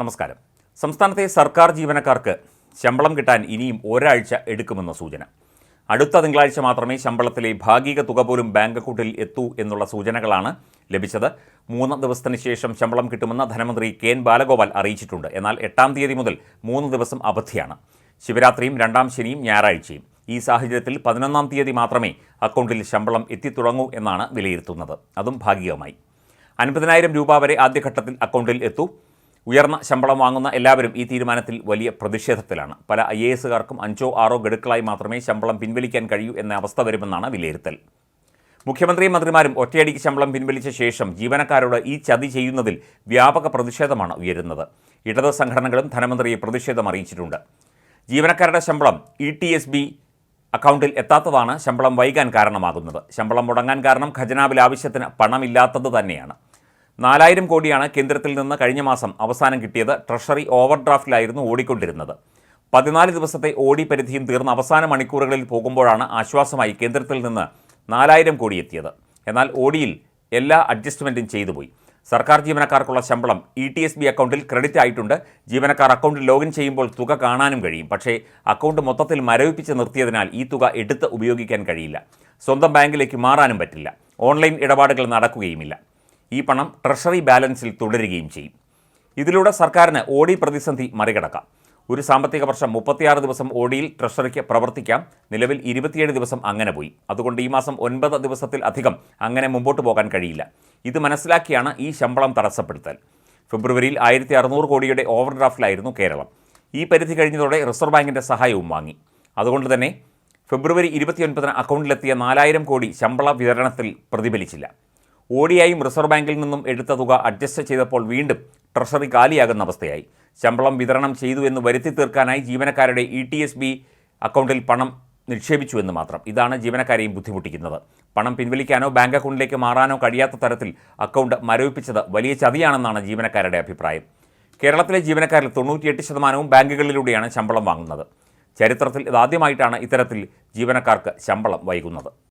നമസ്കാരം. സംസ്ഥാനത്തെ സർക്കാർ ജീവനക്കാർക്ക് ശമ്പളം കിട്ടാൻ ഇനിയും ഒരാഴ്ച എടുക്കുമെന്ന സൂചന. അടുത്ത തിങ്കളാഴ്ച മാത്രമേ ശമ്പളത്തിലെ ഭാഗിക തുക പോലും ബാങ്ക് അക്കൗണ്ടിൽ എത്തൂ എന്നുള്ള സൂചനകളാണ് ലഭിച്ചത്. മൂന്ന് ദിവസത്തിന് ശേഷം ശമ്പളം കിട്ടുമെന്ന് ധനമന്ത്രി കെ എൻ ബാലഗോപാൽ അറിയിച്ചിട്ടുണ്ട്. എന്നാൽ എട്ടാം തീയതി മുതൽ മൂന്ന് ദിവസം അവധിയാണ്. ശിവരാത്രിയും രണ്ടാം ശനിയും ഞായറാഴ്ചയും. ഈ സാഹചര്യത്തിൽ പതിനൊന്നാം തീയതി മാത്രമേ അക്കൗണ്ടിൽ ശമ്പളം എത്തിത്തുടങ്ങൂ എന്നാണ് വിലയിരുത്തുന്നത്. അതും ഭാഗികമായി. അൻപതിനായിരം രൂപ വരെ ആദ്യഘട്ടത്തിൽ അക്കൗണ്ടിൽ എത്തൂ. ഉയർന്ന ശമ്പളം വാങ്ങുന്ന എല്ലാവരും ഈ തീരുമാനത്തിൽ വലിയ പ്രതിഷേധത്തിലാണ്. പല ഐ എ എസുകാർക്കും അഞ്ചോ ആറോ ഗഡുക്കളായി മാത്രമേ ശമ്പളം പിൻവലിക്കാൻ കഴിയൂ എന്ന അവസ്ഥ വരുമെന്നാണ് വിലയിരുത്തൽ. മുഖ്യമന്ത്രിയും മന്ത്രിമാരും ഒറ്റയടിക്ക് ശമ്പളം പിൻവലിച്ച ശേഷം ജീവനക്കാരോട് ഈ ചതി ചെയ്യുന്നതിൽ വ്യാപക പ്രതിഷേധമാണ് ഉയരുന്നത്. ഇടത് സംഘടനകളും ധനമന്ത്രിയെ പ്രതിഷേധം അറിയിച്ചിട്ടുണ്ട്. ജീവനക്കാരുടെ ശമ്പളം ഇ ടി എസ് ബി അക്കൗണ്ടിൽ എത്താത്തതാണ് ശമ്പളം വൈകാൻ കാരണമാകുന്നത്. ശമ്പളം മുടങ്ങാൻ കാരണം ഖജനാവിൽ ആവശ്യത്തിന് പണമില്ലാത്തത് തന്നെയാണ്. നാലായിരം കോടിയാണ് കേന്ദ്രത്തിൽ നിന്ന് കഴിഞ്ഞ മാസം അവസാനം കിട്ടിയത്. ട്രഷറി ഓവർഡ്രാഫ്റ്റിലായിരുന്നു ഓടിക്കൊണ്ടിരുന്നത്. പതിനാല് ദിവസത്തെ ഓടി പരിധിയും തീർന്ന അവസാന മണിക്കൂറുകളിൽ പോകുമ്പോഴാണ് ആശ്വാസമായി കേന്ദ്രത്തിൽ നിന്ന് നാലായിരം കോടി എത്തിയത്. എന്നാൽ ഓടിയിൽ എല്ലാ അഡ്ജസ്റ്റ്മെന്റും ചെയ്തു പോയി സർക്കാർ ജീവനക്കാർക്കുള്ള ശമ്പളം ഇ ടി എസ് ബി അക്കൗണ്ടിൽ ക്രെഡിറ്റ് ആയിട്ടുണ്ട്. ജീവനക്കാർ അക്കൗണ്ടിൽ ലോഗിൻ ചെയ്യുമ്പോൾ തുക കാണാനും കഴിയും. പക്ഷേ അക്കൗണ്ട് മൊത്തത്തിൽ മരവിപ്പിച്ച് നിർത്തിയതിനാൽ ഈ തുക എടുത്ത് ഉപയോഗിക്കാൻ കഴിയില്ല. സ്വന്തം ബാങ്കിലേക്ക് മാറാനും പറ്റില്ല. ഓൺലൈൻ ഇടപാടുകൾ നടക്കുകയുമില്ല. ഈ പണം ട്രഷറി ബാലൻസിൽ തുടരുകയും ചെയ്യും. ഇതിലൂടെ സർക്കാരിന് ഓടി പ്രതിസന്ധി മറികടക്കാം. ഒരു സാമ്പത്തിക വർഷം മുപ്പത്തിയാറ് ദിവസം ഓടിയിൽ ട്രഷറിക്ക് പ്രവർത്തിക്കാം. നിലവിൽ ഇരുപത്തിയേഴ് ദിവസം അങ്ങനെ പോയി. അതുകൊണ്ട് ഈ മാസം ഒൻപത് ദിവസത്തിൽ അധികം അങ്ങനെ മുമ്പോട്ട് പോകാൻ കഴിയില്ല. ഇത് മനസ്സിലാക്കിയാണ് ഈ ശമ്പളം തടസ്സപ്പെടുത്തൽ. ഫെബ്രുവരിയിൽ ആയിരത്തി അറുന്നൂറ് കോടിയുടെ ഓവർഡ്രാഫ്റ്റിലായിരുന്നു കേരളം. ഈ പരിധി കഴിഞ്ഞതോടെ റിസർവ് ബാങ്കിന്റെ സഹായവും വാങ്ങി. അതുകൊണ്ട് തന്നെ ഫെബ്രുവരി ഇരുപത്തിയൊൻപതിന് അക്കൗണ്ടിലെത്തിയ നാലായിരം കോടി ശമ്പള വിതരണത്തിൽ പ്രതിഫലിച്ചില്ല. ഓടിയായും റിസർവ് ബാങ്കിൽ നിന്നും എടുത്ത തുക അഡ്ജസ്റ്റ് ചെയ്തപ്പോൾ വീണ്ടും ട്രഷറി കാലിയാകുന്ന അവസ്ഥയായി. ശമ്പളം വിതരണം ചെയ്തു എന്ന് വരുത്തി തീർക്കാനായി ജീവനക്കാരുടെ ഇ ടി എസ് ബി അക്കൗണ്ടിൽ പണം നിക്ഷേപിച്ചു എന്ന് മാത്രം. ഇതാണ് ജീവനക്കാരെയും ബുദ്ധിമുട്ടിക്കുന്നത്. പണം പിൻവലിക്കാനോ ബാങ്ക് അക്കൗണ്ടിലേക്ക് മാറാനോ കഴിയാത്ത തരത്തിൽ അക്കൗണ്ട് മരവിപ്പിച്ചത് വലിയ ചതിയാണെന്നാണ് ജീവനക്കാരുടെ അഭിപ്രായം. കേരളത്തിലെ ജീവനക്കാരിൽ തൊണ്ണൂറ്റിയെട്ട് ശതമാനവും ബാങ്കുകളിലൂടെയാണ് ശമ്പളം വാങ്ങുന്നത്. ചരിത്രത്തിൽ ഇതാദ്യമായിട്ടാണ് ഇത്തരത്തിൽ ജീവനക്കാർക്ക് ശമ്പളം വൈകുന്നത്.